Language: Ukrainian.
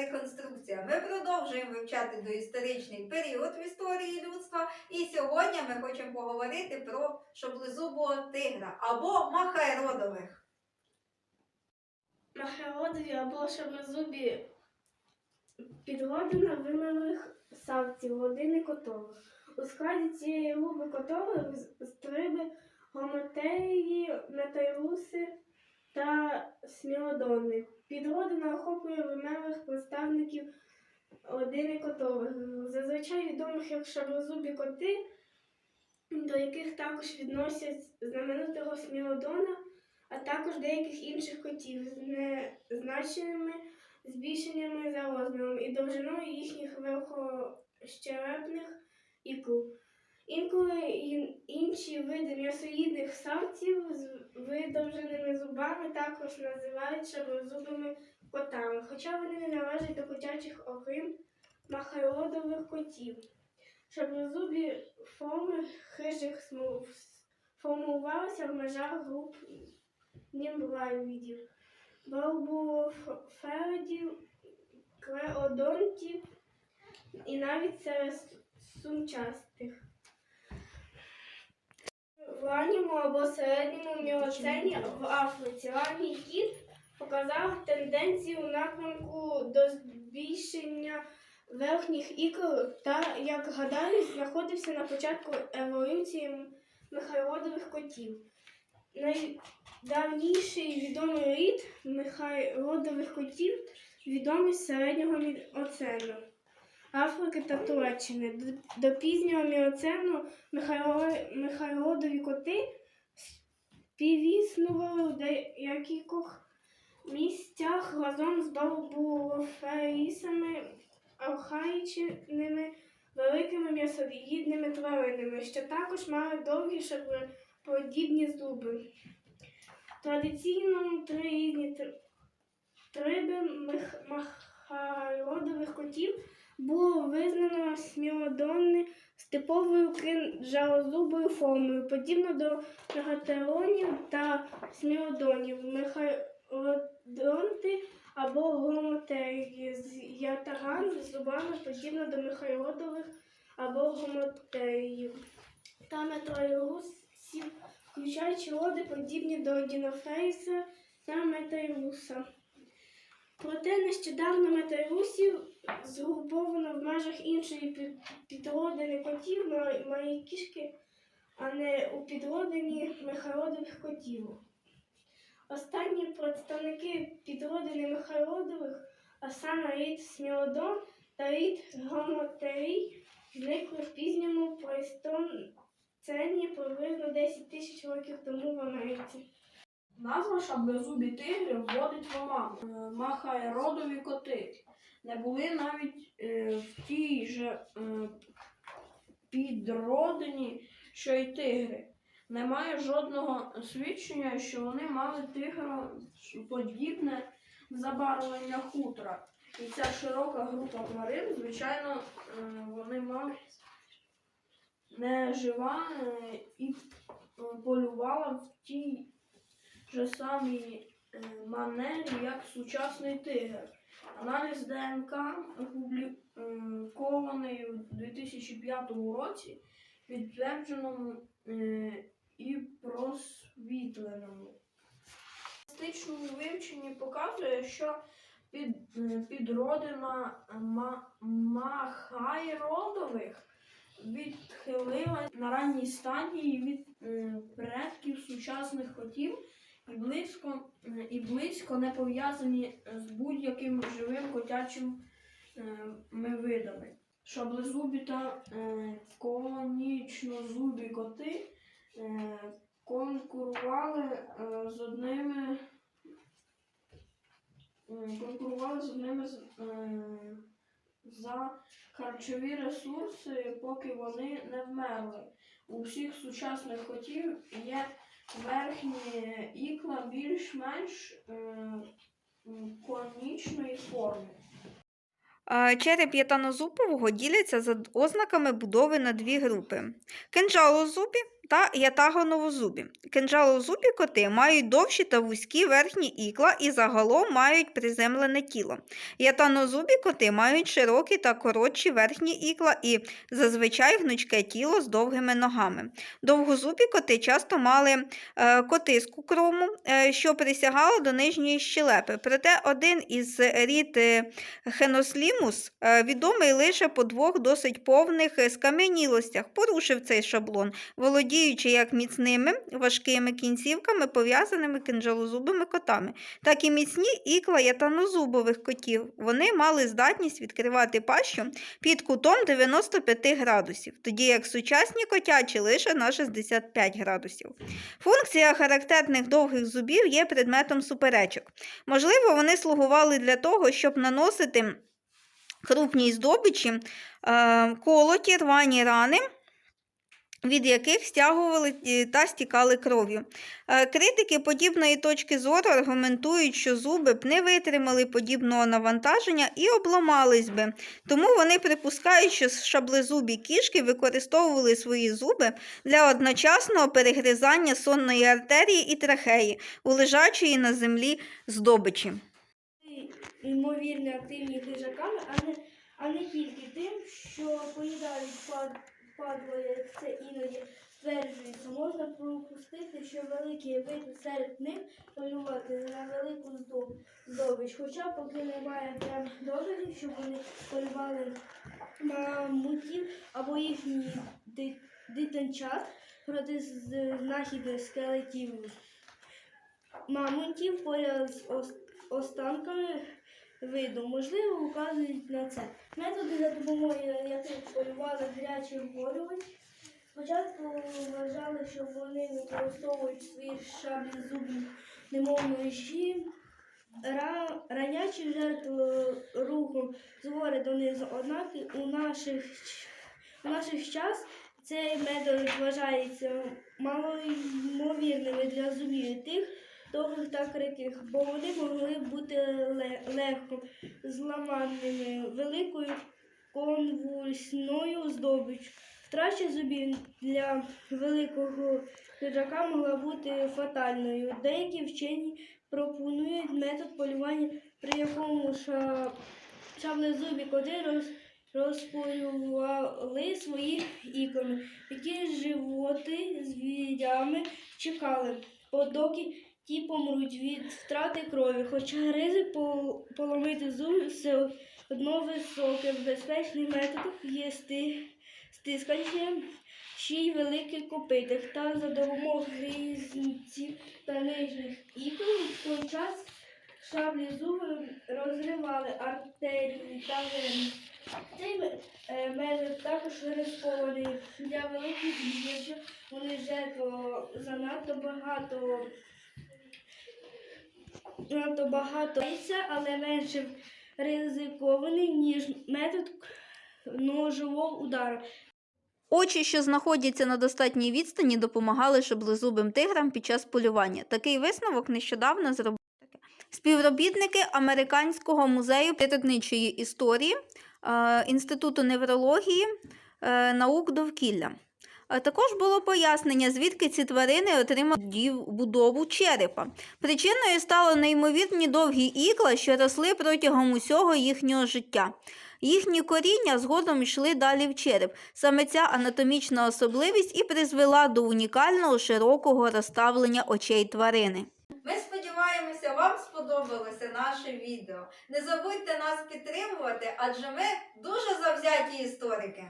реконструкція. Ми продовжуємо вивчати доісторичний період в історії людства. І сьогодні ми хочемо поговорити про шоблезубого тигра або махайродових. Махеродові або шаблезубі підроди вимерлих савців, години котових. У складі цієї групи котових стриби, гомотеї, метайруси та смілодони. Підродина охоплює вимерлих представників години котових, зазвичай відомих як шаблезубі коти, до яких також відносять знаменитого смілодона а також деяких інших котів з незначними збільшеннями за розміром і довжиною їхніх верхощерепних ікл. Інколи інші види м'ясоїдних савців з видовженими зубами також називають шаблезубими котами, хоча вони не належать до котячих окрім махайлодових котів. Шаблезубі форми хижих смуг формувалися в межах груп німблайвідів, балбуфердів, клеодонтів і навіть серед сумчастих. В ранньому або середньому міоцені в Африці ранній кіт показав тенденцію напрямку до збільшення верхніх ікл та, як гадають, знаходився на початку еволюції михайлодових котів. Найдавніший відомий рід михайлодових котів відомий з середнього міоцену Африки та Туреччини. До, пізнього міоцену михайло- михайлодові коти співіснували у деяких місцях разом з балбуферісами, архаїчними великими м'ясоїдними тваринами, що також мали довгі шаблеподібні зуби. Традиційно три різні триби махайлодових котів було визнано смілодонни з типовою кинджалозубою формою, подібно до мегатеронів та смілодонів. Михайлодонти або гомотеї з ятаган з зубами подібно до михайлодових або гомотеїв та метроїрусів, включаючи роди подібні до дінофейса та метайруса. Проте нещодавно метайрусів згруповано в межах іншої підродини котів мої кішки, а не у підродині михайлодових котів. Останні представники підродини михайлодових, а саме рід Смілодон та рід Гомотерій, зникли в пізньому плейстоцені приблизно 10 тисяч років тому в Америці. Назва шаблезубі тигри вводить в оману. Е, Махайродові коти не були навіть е, в тій же е, підродині, що й тигри. Немає жодного свідчення, що вони мали тигроподібне забарвлення хутра. І ця широка група тварин, звичайно, е, вони мали не жива е, і е, полювала в тій же самій манері, як сучасний тигр. Аналіз ДНК, опублікований у 2005 році, підтвердженому е, і просвітленому. Статистичному вивченні показує, що під, підродина ма, махайродових відхилилась на ранній стадії від предків сучасних котів і близько, і близько не пов'язані з будь-яким живим котячим е, видами. Шаблезубі та е, конічнозубі коти конкурували е, з одними е, конкурували з одними з, е, за харчові ресурси, поки вони не вмерли. У всіх сучасних котів є верхні ікла більш-менш е, конічної форми. Череп ятанозубового діляться за ознаками будови на дві групи: кинджалозубі та ятагоновозубі. Кинджалозубі коти мають довші та вузькі верхні ікла і загалом мають приземлене тіло. Ятанозубі коти мають широкі та коротші верхні ікла і зазвичай гнучке тіло з довгими ногами. Довгозубі коти часто мали е, котиску крому, е, що присягала до нижньої щелепи. Проте один із рід е, Хенослімус, е, відомий лише по двох досить повних е, скам'янілостях, порушив цей шаблон, володіючи як міцними важкими кінцівками, пов'язаними кинджалозубими котами, так і міцні ікла ятанозубових котів. Вони мали здатність відкривати пащу під кутом 95 градусів, тоді як сучасні котячі лише на 65 градусів. Функція характерних довгих зубів є предметом суперечок. Можливо, вони слугували для того, щоб наносити крупній здобичі е, колоті, рвані рани, від яких стягували е, та стікали кров'ю. Е, Критики подібної точки зору аргументують, що зуби б не витримали подібного навантаження і обламались би. Тому вони припускають, що шаблезубі кішки використовували свої зуби для одночасного перегризання сонної артерії і трахеї у лежачої на землі здобичі. Ймовірно активні хижаками, а не, а не тільки тим, що поїдають пад, падло, як це іноді стверджується. Можна пропустити, що великі види серед них полювати на велику здобич. Хоча поки немає прям доказів, що вони полювали на мутів або їхніх ди- дитинчат проти знахідних скелетів мамонтів поряд з останками виду, можливо, указують на це. Методи, за допомогою яких полювали гарячих горювань, спочатку вважали, що вони використовують свої шаблі зубні, немов ножі. Ранячі жертви рухом згори донизу, однак у наших, у наших час цей метод вважається малоймовірними для зубів тих, довгих та криких, бо вони могли бути легко зламаними великою конвульсною здобиччю. Втрача зубів для великого хижака могла бути фатальною. Деякі вчені пропонують метод полювання, при якому ша... шаблезубі коти роз... розполювали свої ікони, які животи з звірями чекали, подоки ті помруть від втрати крові. Хоча ризик по- поломити зуби все одно високий, безпечний метод є сти... стискання ще й великих копитих та за допомогою грізниців та нижніх ікон той час шаблі зуби розривали артерії та вени. Цей е, метод також рискований для великих звірів. Вони жертва занадто багато надто багато але менше ризикований, ніж метод ножового удару. Очі, що знаходяться на достатній відстані, допомагали шаблезубим тиграм під час полювання. Такий висновок нещодавно зробили співробітники Американського музею природничої історії е, Інституту неврології е, наук довкілля. Е, Також було пояснення, звідки ці тварини отримали будову черепа. Причиною стало неймовірні довгі ікла, що росли протягом усього їхнього життя. Їхні коріння згодом йшли далі в череп. Саме ця анатомічна особливість і призвела до унікального широкого розставлення очей тварини. Ми сподіваємося, вам сподобалося наше відео. Не забудьте нас підтримувати, адже ми дуже завзяті історики.